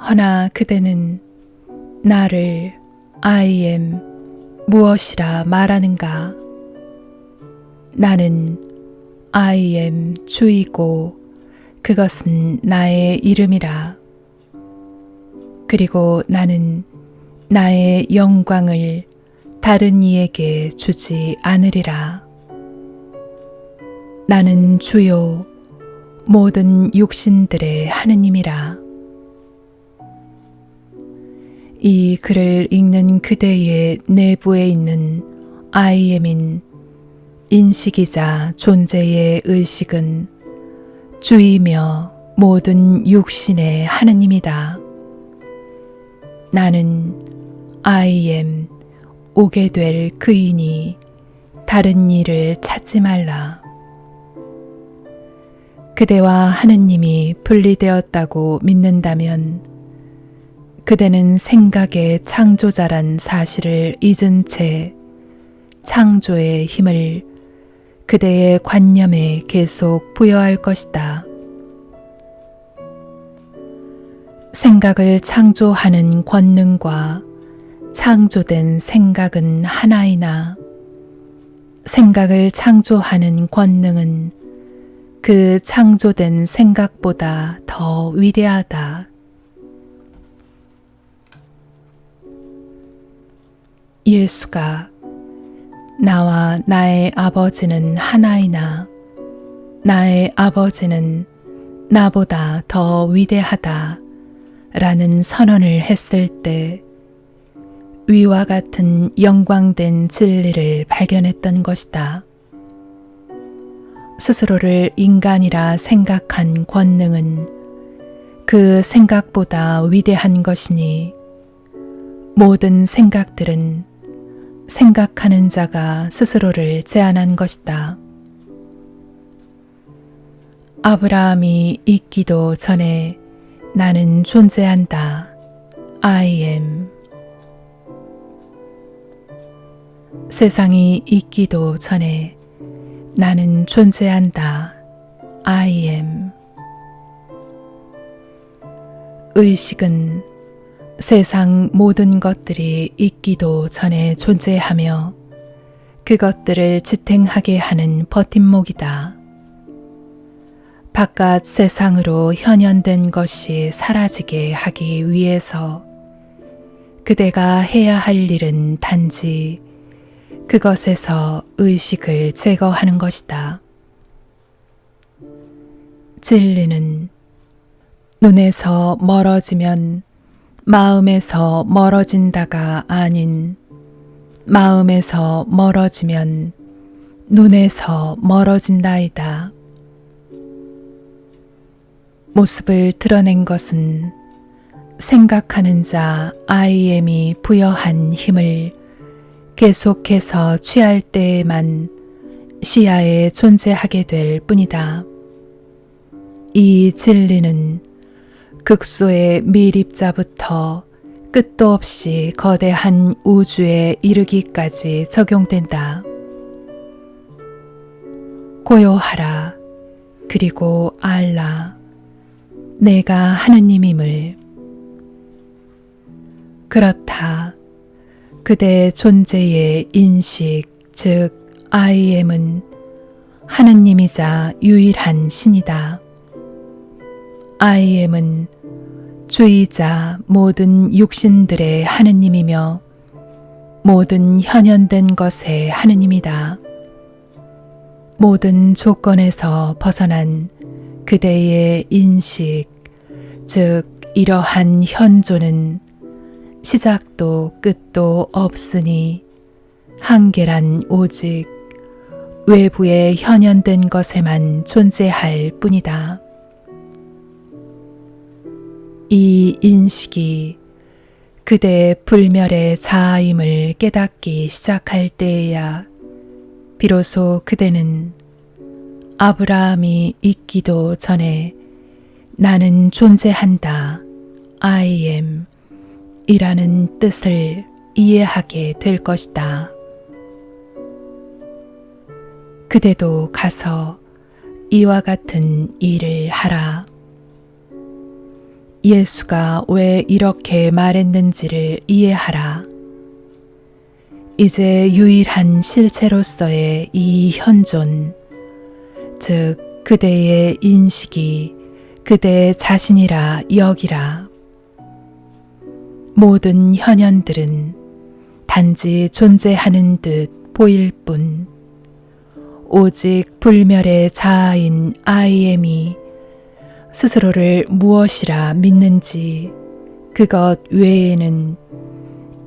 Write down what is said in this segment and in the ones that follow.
허나 그대는 나를 I am 무엇이라 말하는가? 나는 I am 주이고 그것은 나의 이름이라. 그리고 나는 나의 영광을 다른 이에게 주지 않으리라. 나는 주요 모든 육신들의 하느님이라. 이 글을 읽는 그대의 내부에 있는 am인 인식이자 존재의 의식은 주이며 모든 육신의 하느님이다. 나는 I am 오게 될 그이니 다른 일을 찾지 말라. 그대와 하느님이 분리되었다고 믿는다면 그대는 생각의 창조자란 사실을 잊은 채 창조의 힘을 그대의 관념에 계속 부여할 것이다. 생각을 창조하는 권능과 창조된 생각은 하나이나 생각을 창조하는 권능은 그 창조된 생각보다 더 위대하다. 예수가 나와 나의 아버지는 하나이나 나의 아버지는 나보다 더 위대하다 라는 선언을 했을 때 위와 같은 영광된 진리를 발견했던 것이다. 스스로를 인간이라 생각한 권능은 그 생각보다 위대한 것이니 모든 생각들은 생각하는 자가 스스로를 제안한 것이다. 아브라함이 있기도 전에 나는 존재한다. I am. 세상이 있기도 전에 나는 존재한다. I am. 의식은 세상 모든 것들이 있기도 전에 존재하며 그것들을 지탱하게 하는 버팀목이다. 바깥 세상으로 현현된 것이 사라지게 하기 위해서 그대가 해야 할 일은 단지 그것에서 의식을 제거하는 것이다. 진리는 눈에서 멀어지면 마음에서 멀어진다가 아닌 마음에서 멀어지면 눈에서 멀어진다이다. 모습을 드러낸 것은 생각하는 자 IM이 부여한 힘을 계속해서 취할 때에만 시야에 존재하게 될 뿐이다. 이 진리는 극소의 밀입자부터 끝도 없이 거대한 우주에 이르기까지 적용된다. 고요하라. 그리고 알라. 내가 하느님임을. 그렇다. 그대 존재의 인식, 즉, I am은 하느님이자 유일한 신이다. I am은 주의자 모든 육신들의 하느님이며 모든 현현된 것의 하느님이다. 모든 조건에서 벗어난 그대의 인식, 즉 이러한 현존은 시작도 끝도 없으니 한계란 오직 외부에 현현된 것에만 존재할 뿐이다. 이 인식이 그대의 불멸의 자아임을 깨닫기 시작할 때에야 비로소 그대는 아브라함이 있기도 전에 나는 존재한다. I am 이라는 뜻을 이해하게 될 것이다. 그대도 가서 이와 같은 일을 하라. 예수가 왜 이렇게 말했는지를 이해하라. 이제 유일한 실체로서의 이 현존, 즉, 그대의 인식이 그대 자신이라 여기라. 모든 현현들은 단지 존재하는 듯 보일 뿐, 오직 불멸의 자아인 아이엠이 스스로를 무엇이라 믿는지 그것 외에는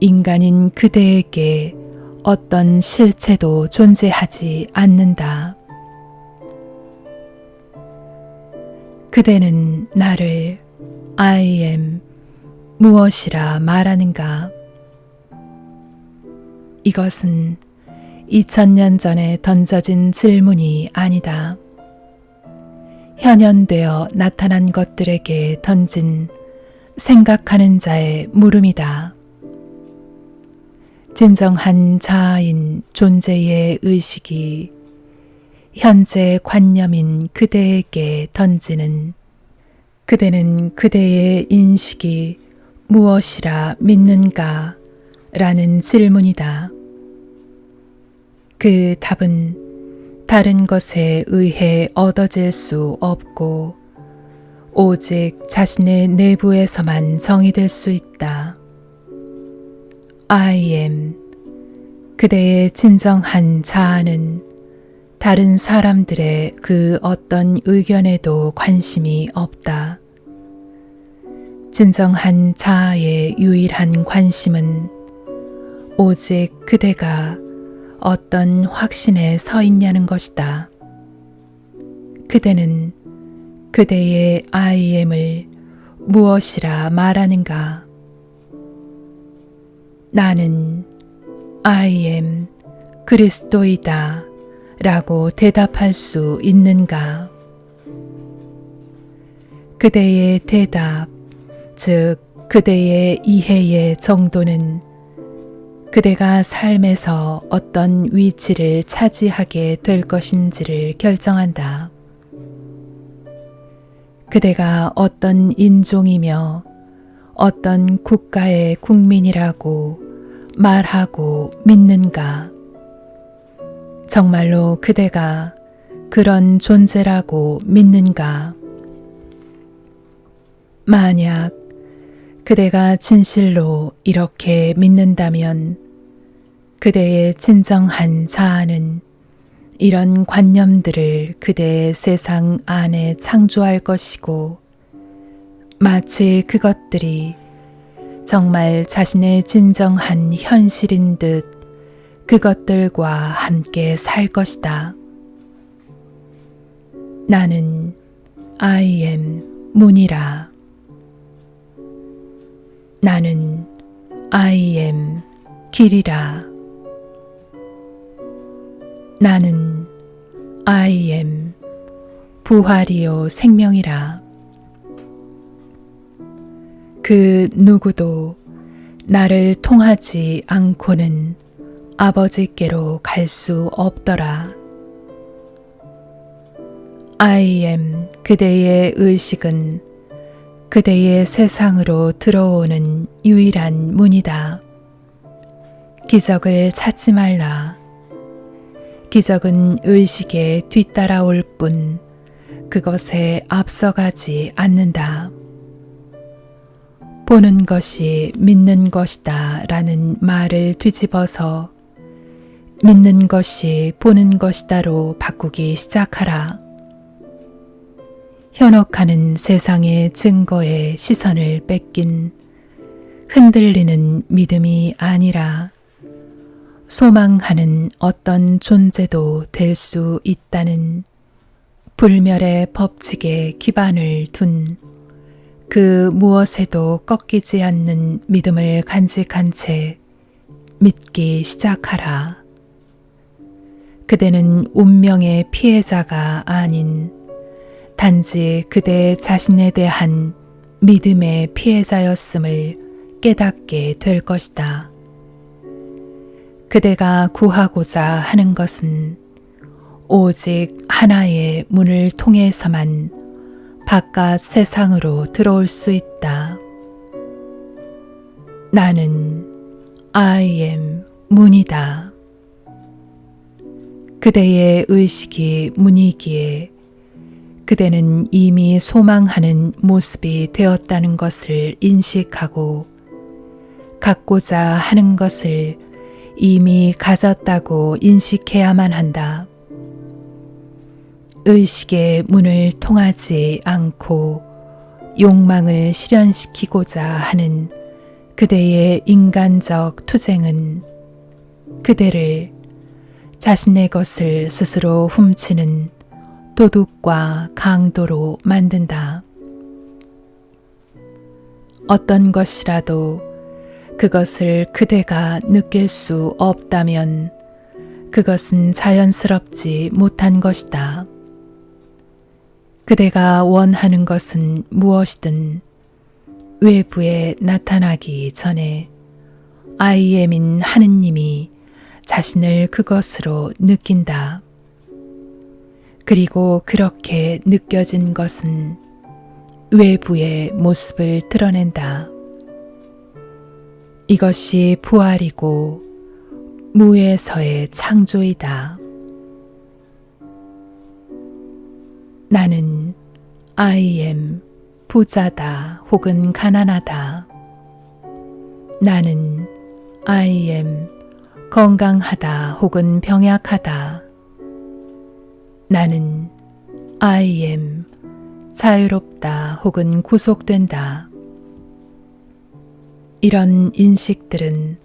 인간인 그대에게 어떤 실체도 존재하지 않는다. 그대는 나를 I am 무엇이라 말하는가? 이것은 2000년 전에 던져진 질문이 아니다. 현현되어 나타난 것들에게 던진 생각하는 자의 물음이다. 진정한 자아인 존재의 의식이 현재 관념인 그대에게 던지는 그대는 그대의 인식이 무엇이라 믿는가 라는 질문이다. 그 답은 다른 것에 의해 얻어질 수 없고 오직 자신의 내부에서만 정의될 수 있다. I am 그대의 진정한 자아는 다른 사람들의 그 어떤 의견에도 관심이 없다. 진정한 자아의 유일한 관심은 오직 그대가 어떤 확신에 서 있냐는 것이다. 그대는 그대의 IM을 무엇이라 말하는가? 나는 I am 그리스도이다 라고 대답할 수 있는가? 그대의 대답, 즉, 그대의 이해의 정도는 그대가 삶에서 어떤 위치를 차지하게 될 것인지를 결정한다. 그대가 어떤 인종이며 어떤 국가의 국민이라고 말하고 믿는가? 정말로 그대가 그런 존재라고 믿는가? 만약 그대가 진실로 이렇게 믿는다면 그대의 진정한 자아는 이런 관념들을 그대의 세상 안에 창조할 것이고 마치 그것들이 정말 자신의 진정한 현실인 듯 그것들과 함께 살 것이다. 나는 I am 문이라. 나는 I am 길이라. 나는 I am 부활이요 생명이라. 그 누구도 나를 통하지 않고는 아버지께로 갈 수 없더라. I am 그대의 의식은 그대의 세상으로 들어오는 유일한 문이다. 기적을 찾지 말라. 기적은 의식에 뒤따라올 뿐 그것에 앞서가지 않는다. 보는 것이 믿는 것이다 라는 말을 뒤집어서 믿는 것이 보는 것이다로 바꾸기 시작하라. 현혹하는 세상의 증거에 시선을 뺏긴 흔들리는 믿음이 아니라 소망하는 어떤 존재도 될 수 있다는 불멸의 법칙에 기반을 둔 그 무엇에도 꺾이지 않는 믿음을 간직한 채 믿기 시작하라. 그대는 운명의 피해자가 아닌 단지 그대 자신에 대한 믿음의 피해자였음을 깨닫게 될 것이다. 그대가 구하고자 하는 것은 오직 하나의 문을 통해서만 바깥 세상으로 들어올 수 있다. 나는 I am 문이다. 그대의 의식이 문이기에 그대는 이미 소망하는 모습이 되었다는 것을 인식하고 갖고자 하는 것을 이미 가졌다고 인식해야만 한다. 의식의 문을 통하지 않고 욕망을 실현시키고자 하는 그대의 인간적 투쟁은 그대를 자신의 것을 스스로 훔치는 도둑과 강도로 만든다. 어떤 것이라도 그것을 그대가 느낄 수 없다면 그것은 자연스럽지 못한 것이다. 그대가 원하는 것은 무엇이든 외부에 나타나기 전에 아이엠인 하느님이 자신을 그것으로 느낀다. 그리고 그렇게 느껴진 것은 외부의 모습을 드러낸다. 이것이 부활이고 무에서의 창조이다. 나는 I am 부자다 혹은 가난하다. 나는 I am 건강하다 혹은 병약하다. 나는 I am 자유롭다 혹은 구속된다. 이런 인식들은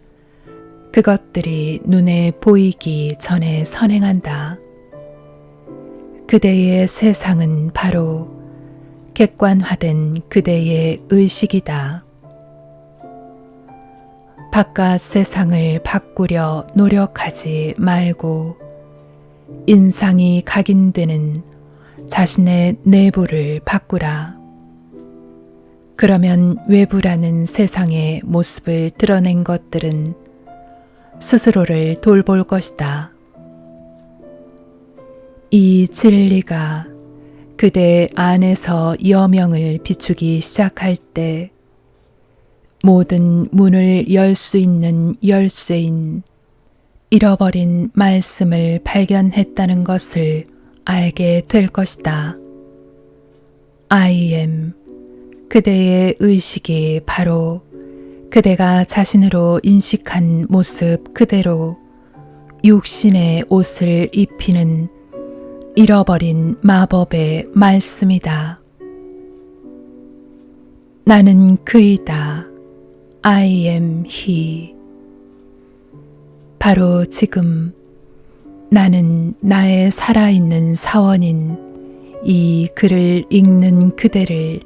그것들이 눈에 보이기 전에 선행한다. 그대의 세상은 바로 객관화된 그대의 의식이다. 바깥 세상을 바꾸려 노력하지 말고 인상이 각인되는 자신의 내부를 바꾸라. 그러면 외부라는 세상의 모습을 드러낸 것들은 스스로를 돌볼 것이다. 이 진리가 그대 안에서 여명을 비추기 시작할 때 모든 문을 열 수 있는 열쇠인 잃어버린 말씀을 발견했다는 것을 알게 될 것이다. I am 그대의 의식이 바로 그대가 자신으로 인식한 모습 그대로 육신의 옷을 입히는 잃어버린 마법의 말씀이다. 나는 그이다. I am he. 바로 지금 나는 나의 살아있는 사원인 이 글을 읽는 그대를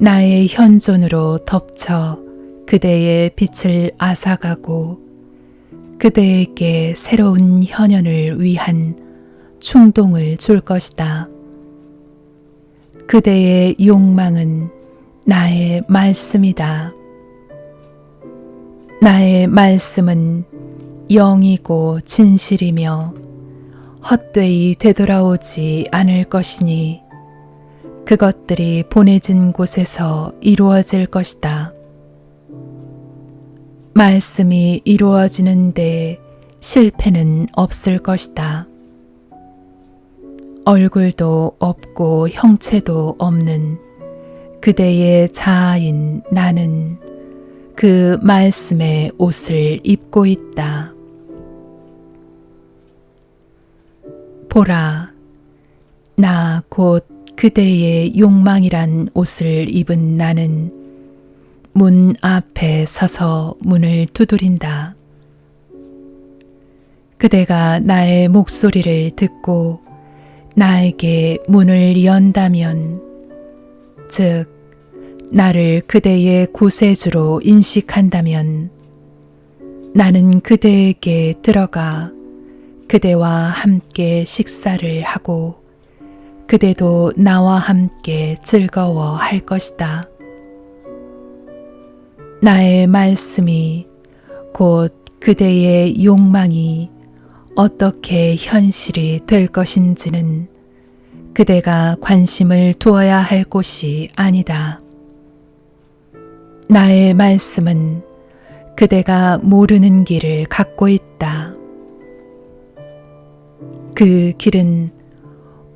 나의 현존으로 덮쳐 그대의 빛을 앗아가고 그대에게 새로운 현현을 위한 충동을 줄 것이다. 그대의 욕망은 나의 말씀이다. 나의 말씀은 영이고 진실이며 헛되이 되돌아오지 않을 것이니 그것들이 보내진 곳에서 이루어질 것이다. 말씀이 이루어지는데 실패는 없을 것이다. 얼굴도 없고 형체도 없는 그대의 자아인 나는 그 말씀의 옷을 입고 있다. 보라, 나 곧 그대의 욕망이란 옷을 입은 나는 문 앞에 서서 문을 두드린다. 그대가 나의 목소리를 듣고 나에게 문을 연다면, 즉, 나를 그대의 구세주로 인식한다면, 나는 그대에게 들어가 그대와 함께 식사를 하고, 그대도 나와 함께 즐거워 할 것이다. 나의 말씀이 곧 그대의 욕망이 어떻게 현실이 될 것인지는 그대가 관심을 두어야 할 곳이 아니다. 나의 말씀은 그대가 모르는 길을 갖고 있다. 그 길은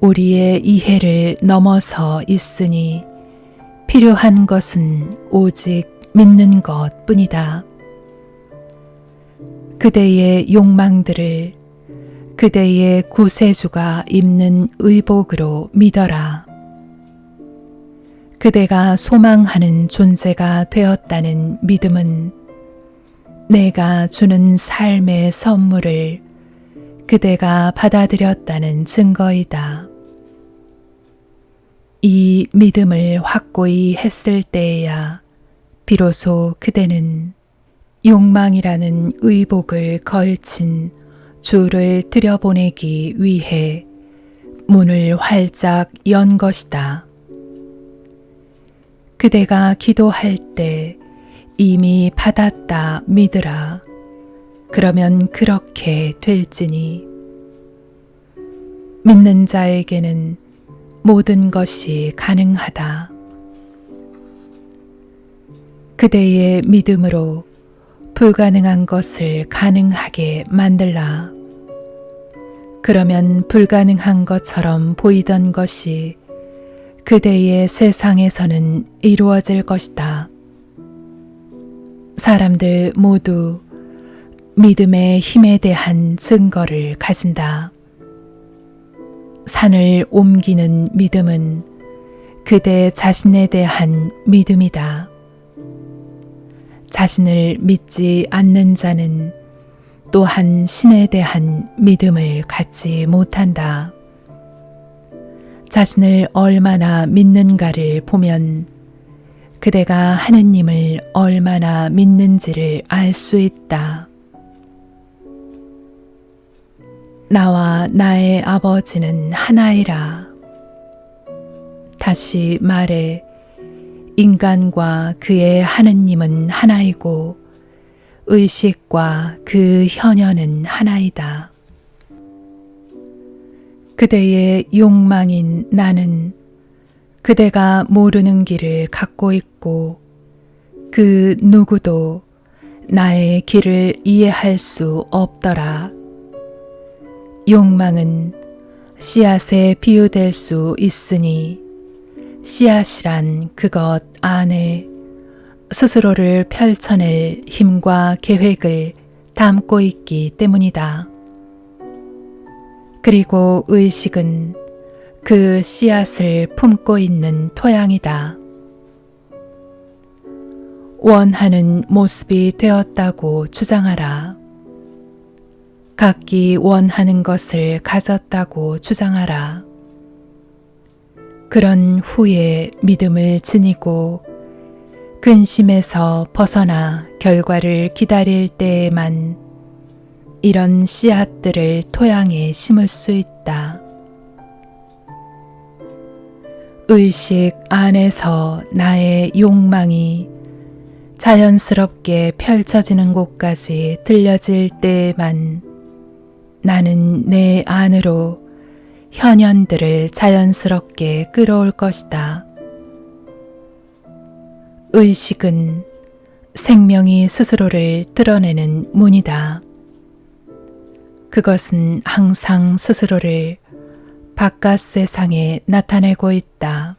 우리의 이해를 넘어서 있으니 필요한 것은 오직 믿는 것 뿐이다. 그대의 욕망들을 그대의 구세주가 입는 의복으로 믿어라. 그대가 소망하는 존재가 되었다는 믿음은 내가 주는 삶의 선물을 그대가 받아들였다는 증거이다. 이 믿음을 확고히 했을 때에야 비로소 그대는 욕망이라는 의복을 걸친 주를 들여보내기 위해 문을 활짝 연 것이다. 그대가 기도할 때 이미 받았다 믿으라. 그러면 그렇게 될지니 믿는 자에게는 모든 것이 가능하다. 그대의 믿음으로 불가능한 것을 가능하게 만들라. 그러면 불가능한 것처럼 보이던 것이 그대의 세상에서는 이루어질 것이다. 사람들 모두 믿음의 힘에 대한 증거를 가진다. 산을 옮기는 믿음은 그대 자신에 대한 믿음이다. 자신을 믿지 않는 자는 또한 신에 대한 믿음을 갖지 못한다. 자신을 얼마나 믿는가를 보면 그대가 하느님을 얼마나 믿는지를 알 수 있다. 나와 나의 아버지는 하나이라. 다시 말해 인간과 그의 하느님은 하나이고 의식과 그 현현은 하나이다. 그대의 욕망인 나는 그대가 모르는 길을 갖고 있고 그 누구도 나의 길을 이해할 수 없더라. 욕망은 씨앗에 비유될 수 있으니 씨앗이란 그것 안에 스스로를 펼쳐낼 힘과 계획을 담고 있기 때문이다. 그리고 의식은 그 씨앗을 품고 있는 토양이다. 원하는 모습이 되었다고 주장하라. 각기 원하는 것을 가졌다고 주장하라. 그런 후에 믿음을 지니고 근심에서 벗어나 결과를 기다릴 때에만 이런 씨앗들을 토양에 심을 수 있다. 의식 안에서 나의 욕망이 자연스럽게 펼쳐지는 곳까지 들려질 때에만 나는 내 안으로 현현들을 자연스럽게 끌어올 것이다. 의식은 생명이 스스로를 드러내는 문이다. 그것은 항상 스스로를 바깥 세상에 나타내고 있다.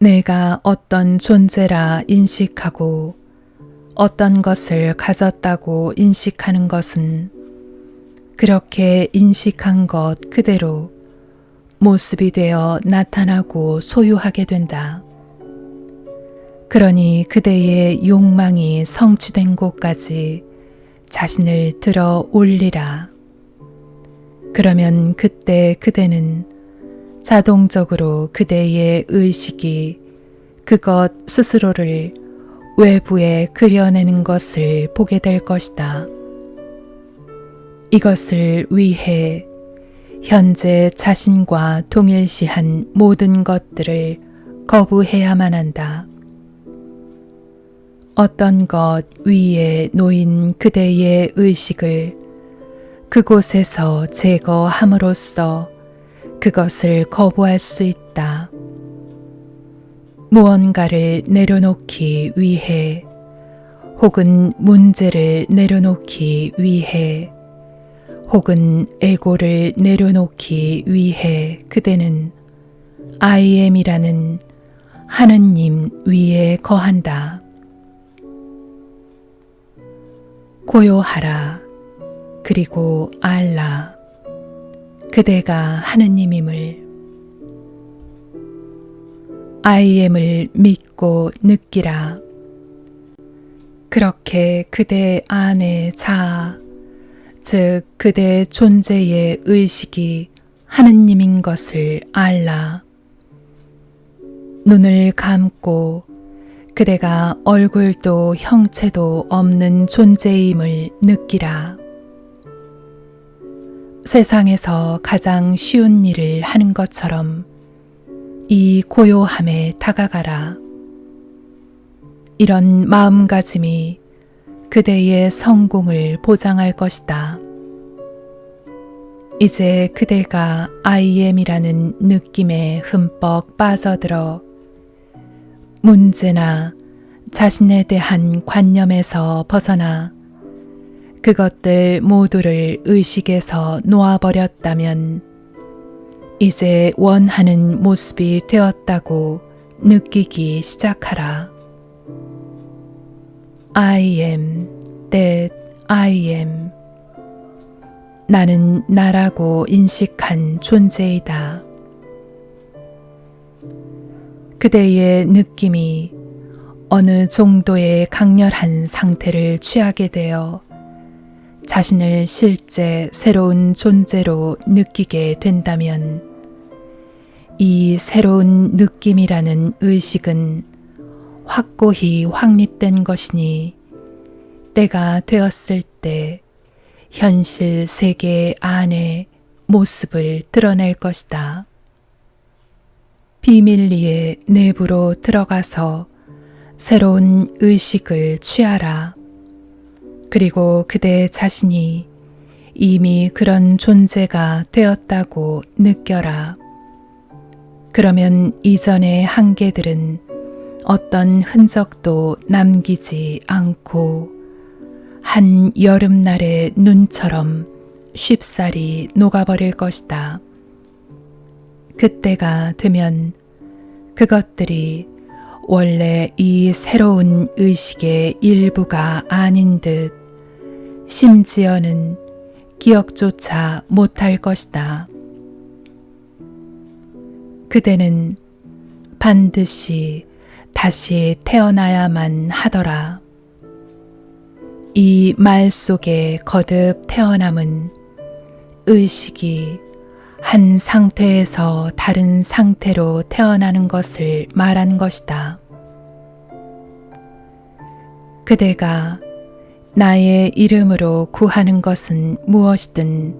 내가 어떤 존재라 인식하고 어떤 것을 가졌다고 인식하는 것은 그렇게 인식한 것 그대로 모습이 되어 나타나고 소유하게 된다. 그러니 그대의 욕망이 성취된 곳까지 자신을 들어 올리라. 그러면 그때 그대는 자동적으로 그대의 의식이 그것 스스로를 외부에 그려내는 것을 보게 될 것이다. 이것을 위해 현재 자신과 동일시한 모든 것들을 거부해야만 한다. 어떤 것 위에 놓인 그대의 의식을 그곳에서 제거함으로써 그것을 거부할 수 있다. 무언가를 내려놓기 위해 혹은 문제를 내려놓기 위해 혹은 에고를 내려놓기 위해 그대는 IM이라는 하느님 위에 거한다. 고요하라. 그리고 알라. 그대가 하느님임을 IM을 믿고 느끼라. 그렇게 그대 안에 자아, 즉 그대 존재의 의식이 하느님인 것을 알라. 눈을 감고 그대가 얼굴도 형체도 없는 존재임을 느끼라. 세상에서 가장 쉬운 일을 하는 것처럼 이 고요함에 다가가라. 이런 마음가짐이 그대의 성공을 보장할 것이다. 이제 그대가 IM이라는 느낌에 흠뻑 빠져들어 문제나 자신에 대한 관념에서 벗어나 그것들 모두를 의식에서 놓아버렸다면 이제 원하는 모습이 되었다고 느끼기 시작하라. I am that I am. 나는 나라고 인식한 존재이다. 그대의 느낌이 어느 정도의 강렬한 상태를 취하게 되어 자신을 실제 새로운 존재로 느끼게 된다면 이 새로운 느낌이라는 의식은 확고히 확립된 것이니 때가 되었을 때 현실 세계 안에 모습을 드러낼 것이다. 비밀리에 내부로 들어가서 새로운 의식을 취하라. 그리고 그대 자신이 이미 그런 존재가 되었다고 느껴라. 그러면 이전의 한계들은 어떤 흔적도 남기지 않고 한 여름날의 눈처럼 쉽사리 녹아버릴 것이다. 그때가 되면 그것들이 원래 이 새로운 의식의 일부가 아닌 듯 심지어는 기억조차 못할 것이다. 그대는 반드시 다시 태어나야만 하더라. 이 말 속에 거듭 태어남은 의식이 한 상태에서 다른 상태로 태어나는 것을 말한 것이다. 그대가 나의 이름으로 구하는 것은 무엇이든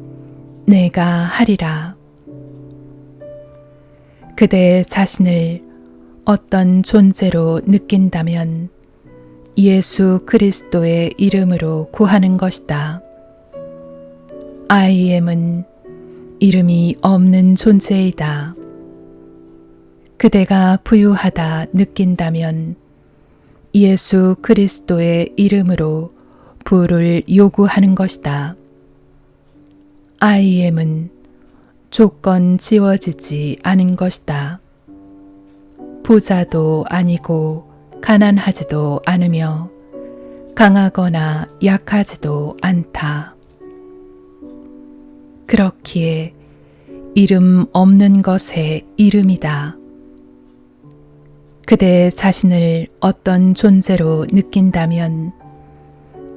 내가 하리라. 그대 자신을 어떤 존재로 느낀다면 예수 그리스도의 이름으로 구하는 것이다. I am은 이름이 없는 존재이다. 그대가 부유하다 느낀다면 예수 그리스도의 이름으로 부를 요구하는 것이다. I am은 조건 지워지지 않은 것이다. 부자도 아니고 가난하지도 않으며 강하거나 약하지도 않다. 그렇기에 이름 없는 것의 이름이다. 그대 자신을 어떤 존재로 느낀다면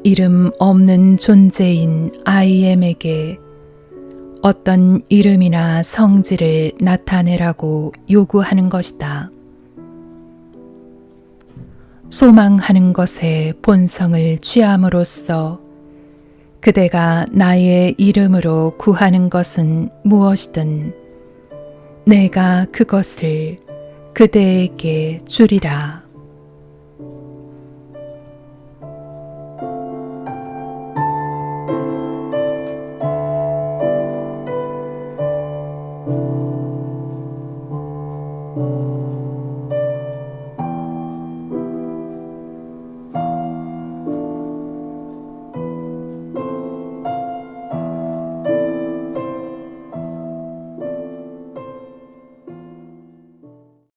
이름 없는 존재인 IM에게 어떤 이름이나 성질을 나타내라고 요구하는 것이다. 소망하는 것에 본성을 취함으로써 그대가 나의 이름으로 구하는 것은 무엇이든 내가 그것을 그대에게 주리라.